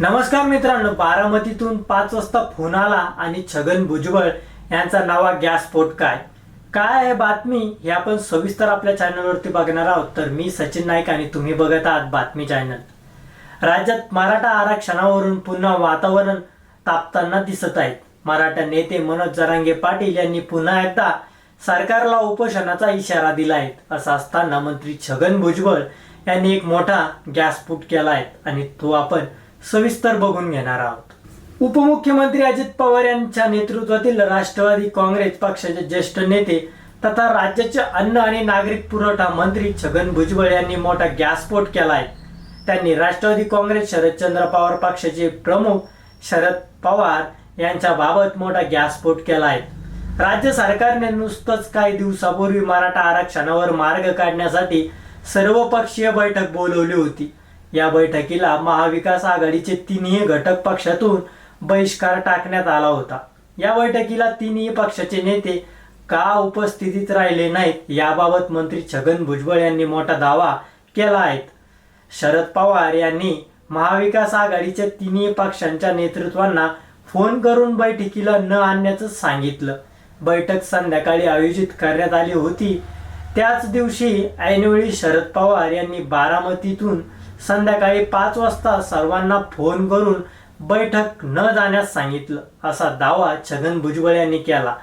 नमस्कार मित्रांनो बारामतीतून पाच वाजता फोन आला आणि छगन भुजबळ यांचा नवा गॅस स्फोट काय काय आहे बातमी हे आपण सविस्तर आपल्या चॅनलवरती बघणार आहोत. तर मी सचिन नाईक आणि तुम्ही बघत आहात बातमी चॅनल. राज्यात मराठा आरक्षणावरून पुन्हा वातावरण तापताना दिसत आहे. मराठा नेते मनोज जरांगे पाटील यांनी पुन्हा एकदा सरकारला उपोषणाचा इशारा दिला आहे असं असताना मंत्री छगन भुजबळ यांनी एक मोठा गॅस स्फोट केला आहे आणि तो आपण सविस्तर बघून घेणार आहोत. उपमुख्यमंत्री अजित पवार यांच्या नेतृत्वातील राष्ट्रवादी काँग्रेस पक्षाचे ज्येष्ठ नेते तथा राज्याचे अन्न आणि नागरिक पुरवठा मंत्री छगन भुजबळ यांनी मोठा गॅस स्फोट केला आहे त्यांनी राष्ट्रवादी काँग्रेस शरदचंद्र पवार पक्षाचे प्रमुख शरद पवार यांच्या बाबत मोठा गॅस स्फोट केला आहे राज्य सरकारने नुसतंच काही दिवसापूर्वी मराठा आरक्षणावर मार्ग काढण्यासाठी सर्वपक्षीय बैठक बोलवली होती. या बैठकीला महाविकास आघाडीचे तिन्ही घटक पक्षातून बहिष्कार टाकण्यात आला होता. या बैठकीला तिन्ही पक्षाचे नेते का उपस्थितीत राहिले नाहीत याबाबत मंत्री छगन भुजबळ यांनी मोठा दावा केला आहे. शरद पवार यांनी महाविकास आघाडीच्या तिन्ही पक्षांच्या नेतृत्वांना फोन करून बैठकीला न आणण्याचं सांगितलं. बैठक संध्याकाळी आयोजित करण्यात आली होती. त्याच दिवशी ऐनवेळी शरद पवार यांनी बारामतीतून संध्याकाळी पाच वाजता सर्वांना फोन करून बैठक न जाण्यास सांगितलं असा दावा छगन भुजबळ यांनी केला.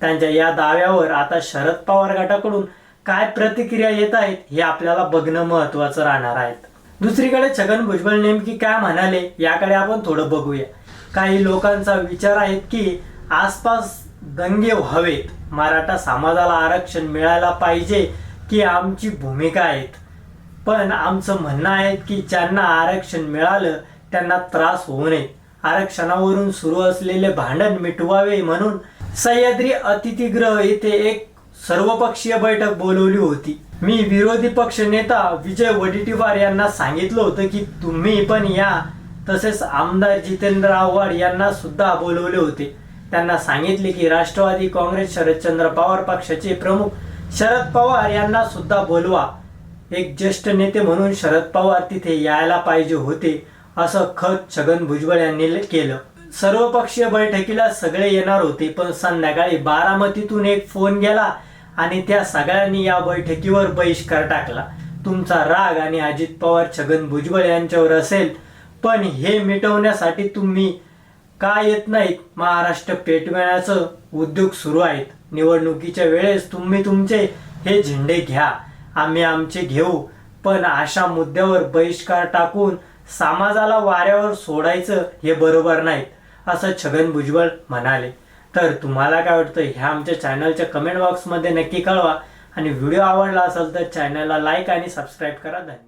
त्यांच्या या दाव्यावर आता शरद पवार गटाकडून काय प्रतिक्रिया येत आहेत हे आपल्याला बघणं महत्वाचं राहणार आहे दुसरीकडे छगन भुजबळ नेमकी काय म्हणाले याकडे आपण थोडं बघूया. काही लोकांचा विचार आहे की आसपास दंगे व्हावेत. मराठा समाजाला आरक्षण मिळायला पाहिजे की आमची भूमिका आहेत? पण आमचं म्हणणं आहे की ज्यांना आरक्षण मिळालं त्यांना त्रास होऊ नये. आरक्षणावरून सुरू असलेले भांडण मिटवावे म्हणून सह्याद्री अतिथीगृह येथे एक सर्वपक्षीय बैठक बोलवली होती. मी विरोधी पक्ष नेता विजय वडेट्टीवार यांना सांगितलं होतं की तुम्ही पण या. तसेच आमदार जितेंद्र आव्हाड यांना सुद्धा बोलवले होते. त्यांना सांगितले की राष्ट्रवादी काँग्रेस शरदचंद्र पवार पक्षाचे प्रमुख शरद पवार यांना सुद्धा बोलवा. एक ज्येष्ठ नेते म्हणून शरद पवार तिथे यायला पाहिजे होते असं खत छगन भुजबळ यांनी केलं. सर्वपक्षीय बैठकीला सगळे येणार होते पण संध्याकाळी बारामतीतून एक फोन गेला आणि त्या सगळ्यांनी या बैठकीवर बहिष्कार टाकला. तुमचा राग आणि अजित पवार छगन भुजबळ यांच्यावर असेल पण हे मिटवण्यासाठी तुम्ही का येत नाहीत? महाराष्ट्र पेटवण्याचं उद्योग सुरू आहेत. निवडणुकीच्या वेळेस तुम्ही तुमचे हे झेंडे घ्या. आम्ही आमचे घेऊ. पण अशा मुद्द्यावर बहिष्कार टाकून समाजाला वाऱ्यावर सोडायचं हे बरोबर नाही असं छगन भुजबळ म्हणाले. तर तुम्हाला काय वाटतं ह्या आमच्या चॅनलच्या कमेंट बॉक्समध्ये नक्की कळवा. आणि व्हिडिओ आवडला असेल तर चॅनलला लाईक आणि सबस्क्राईब करा. धन्यवाद.